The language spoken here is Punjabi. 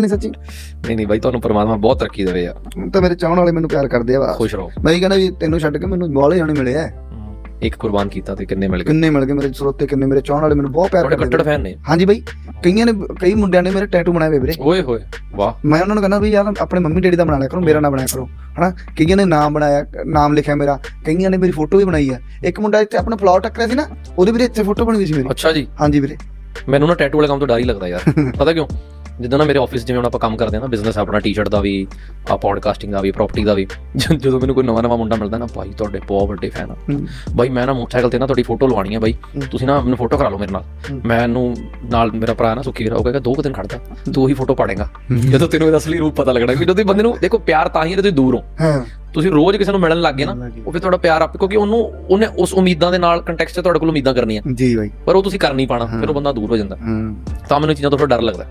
ਨਹੀਂ ਸੱਚੀ? ਨਹੀਂ ਨਹੀਂ ਬਾਈ ਤੁਹਾਨੂੰ ਪਰਮਾਤਮਾ ਬਹੁਤ ਤਰੱਕੀ ਦੇਵੇ ਯਾਰ। ਤਾਂ ਮੇਰੇ ਚਾਹਣ ਵਾਲੇ ਮੈਨੂੰ ਪਿਆਰ ਕਰਦੇ ਆ ਵਾ ਖੁਸ਼ ਰਹੋ। ਮੈਂ ਹੀ ਕਹਿੰਦਾ ਵੀ ਤੈਨੂੰ ਛੱਡ ਕੇ ਮੈਨੂੰ ਬਾਲੇ ਜਾਣੇ ਮਿਲੇ ਆ। ਇੱਕ ਕੁਰਬਾਨ ਕੀਤਾ ਤੇ ਕਿੰਨੇ ਮਿਲ ਗਏ? ਕਿੰਨੇ ਮਿਲ ਗਏ ਮੇਰੇ ਸਰੋਤੇ ਕਿੰਨੇ ਮੇਰੇ ਚਾਹਣ ਵਾਲੇ ਮੈਨੂੰ ਬਹੁਤ ਪਿਆਰ ਕਰਦੇ ਕੱਟੜ। ਫੈਨ ਨੇ। ਹਾਂਜੀ ਬਾਈ ਕਈਆਂ ਨੇ ਕਈ ਮੁੰਡਿਆਂ ਨੇ ਮੇਰੇ ਟੈਟੂ ਬਣਾਏ ਵੀਰੇ। ਓਏ ਹੋਏ ਵਾਹ। ਮੈਂ ਉਹਨਾਂ ਨੂੰ ਕਹਿੰਦਾ ਵੀ ਯਾਰ ਆਪਣੇ ਮੰਮੀ ਡੈਡੀ ਦਾ ਬਣਾ ਲਿਆ ਕਰੋ ਮੇਰਾ ਨਾ ਬਣਾਇਆ ਕਰੋ। ਹਨਾ? ਕਈਆਂ ਨੇ ਨਾਮ ਬਣਾਇਆ ਨਾਮ ਲਿਖਿਆ ਮੇਰਾ। ਕਈਆਂ ਨੇ ਮੇਰੀ ਫੋਟੋ ਵੀ ਬਣਾਈ ਆ। ਇੱਕ ਮੁੰਡਾ ਇੱਥੇ ਆਪਣਾ ਪਲਾਟ ਟੱਕਰਿਆ ਸੀ ਨਾ ਉਹਦੇ ਵੀਰੇ ਇੱਥੇ ਫੋਟੋ ਬਣੀ ਸੀ ਮੇਰੀ। ਅੱਛਾ ਜੀ। ਹਾਂਜੀ ਵੀਰੇ। ਮੈਨੂੰ ਨਾ ਟੈਟੂ ਵਾਲੇ ਕੰਮ ਤੋਂ ਡਰ ਹੀ ਲੱਗਦਾ ਯਾਰ। ਪਤਾ ਕਿਉਂ? ਜਿੱਦਾਂ ਨਾ ਮੇਰੇ ਆਫਿਸ ਜਿਵੇਂ ਹੁਣ ਆਪਾਂ ਕੰਮ ਕਰਦੇ ਆ ਨਾ ਬਿਜ਼ਨਸ ਆਪਣਾ ਟੀ-ਸ਼ਰਟ ਦਾ ਵੀ ਆ ਪੋਡਕਾਸਟਿੰਗ ਦਾ ਵੀ ਪ੍ਰਾਪਰਟੀ ਦਾ ਵੀ ਜ- ਜਦੋਂ ਮੈਨੂੰ ਕੋਈ ਨਵਾਂ ਨਵਾਂ ਮੁੰਡਾ ਮਿਲਦਾ ਨਾ ਭਾਈ ਤੁਹਾਡੇ ਬਹੁਤ ਵੱਡੇ ਫੈਨ ਆ। ਬਾਈ ਮੈਂ ਨਾ ਮੋਟਰਸਾਈਕਲ ਤੇ ਨਾ ਤੁਹਾਡੀ ਫੋਟੋ ਲਵਾਣੀ ਆ ਬਾਈ। ਹੂੰ। ਤੁਸੀਂ ਨਾ ਮੈਨੂੰ ਫੋਟੋ ਕਰਾ ਲਓ ਮੇਰੇ ਨਾਲ। ਹੂੰ। ਮੈਨੂੰ ਨਾਲ ਮੇਰਾ ਭਰਾ ਨਾ ਸੁੱਖੀ ਵੀਰਾ ਉਹ ਕਹੇਗਾ ਦੋ ਕੁ ਦਿਨ ਖੜਦਾ ਤੂੰ ਉਹੀ ਫੋਟੋ ਪਾੜੇਗਾ। ਜਦੋਂ ਤੈਨੂੰ ਇਹਦਾ ਅਸਲੀ ਰੂਪ ਪਤਾ ਲੱਗਣਾ ਕਿ ਜਦੋਂ ਬੰਦੇ ਨੂੰ ਦੇਖੋ ਪਿਆਰ ਤਾਂ ਹੀ ਹੈ ਜਦੋਂ ਤੁਸੀਂ ਦੂਰ ਹੋ। ਹਾਂ। ਤੁਸੀਂ ਰੋਜ਼ ਕਿਸੇ ਨੂੰ ਮਿਲਣ ਲੱਗ ਗਏ ਨਾ ਉਹ ਫਿਰ ਤੁਹਾਡਾ ਪਿਆਰ ਆਪ ਕਿਉਂਕਿ ਉਹਨੂੰ ਉਹਨੇ ਉਸ ਉਮੀਦਾਂ ਦੇ ਨਾਲ ਕੰਟੈਕਸਟ 'ਚ ਤੁਹਾਡੇ ਕੋਲ ਉਮੀਦਾਂ ਕਰਨੀਆਂ। ਜੀ ਬਾਈ। ਪਰ ਉਹ ਤੁਸੀਂ ਕਰ ਨਹੀਂ ਪਾਣਾ ਫਿਰ ਉਹ। ਬੰਦਾ ਦੂਰ ਹੋ ਜਾਂਦਾ। ਹਾਂ। ਤਾਂ ਮੈਨੂੰ ਇਹ ਚੀਜ਼ਾਂ ਤੋਂ ਥੋੜਾ ਡਰ ਲੱਗਦਾ।